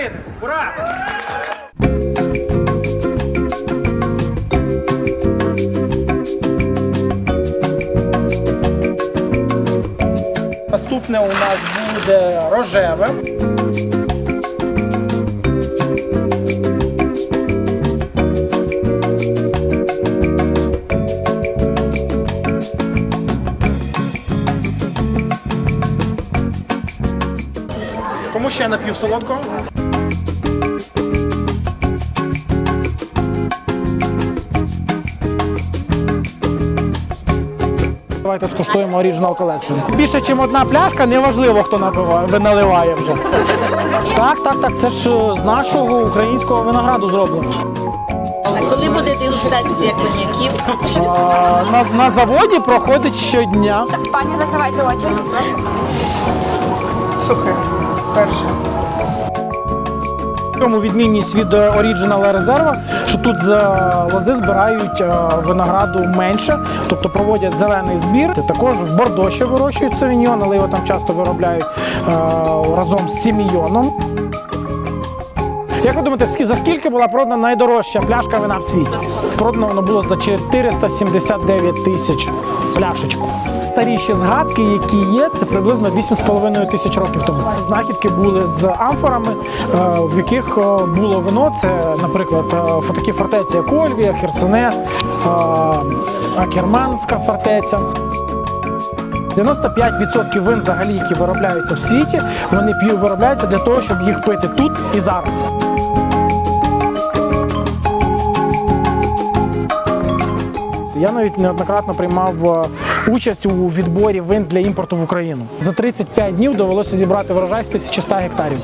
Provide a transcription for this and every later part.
України! Ура! Наступне у нас буде рожеве. Кому ще напівсолодкого? Давайте скуштуємо Original Collection. Більше, ніж одна пляшка, неважливо, хто напиває, наливає вже. Так, так, так. Це ж е, з нашого українського винограду зроблено. А коли буде дегустація коньяків? А, на, на заводі проходить щодня. Пані, закривайте очі. Сухе. Перше. Чому відмінність від оріджинала Original резерва, що тут з е, лози збирають е, винограду менше, тобто проводять зелений збір. Також в Бордо ще вирощують савіньйон, але його там часто виробляють е, разом з сімійоном. Як ви думаєте, за скільки була продана найдорожча пляшка вина в світі? Продано воно було за 479 тисяч пляшечку. Старіші згадки, які є, це приблизно 8,5 тисяч років тому. Знахідки були з амфорами, е, в яких е, було вино. Це, наприклад, е, такі фортеці, як Ольвія, Херсонес, Акерманська фортеця. 95% вин, взагалі, які виробляються в світі, вони виробляються для того, щоб їх пити тут і зараз. Я навіть неоднократно приймав е, участь у відборі вин для імпорту в Україну. За 35 днів довелося зібрати врожай з 1100 гектарів.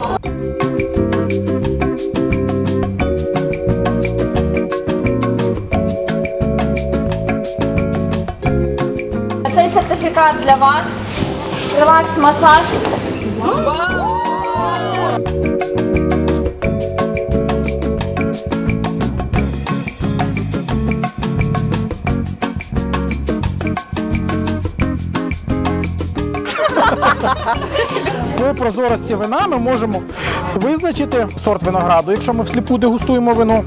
Цей сертифікат для вас. Релакс масаж. По прозорості вина ми можемо визначити сорт винограду, якщо ми всліпу дегустуємо вино.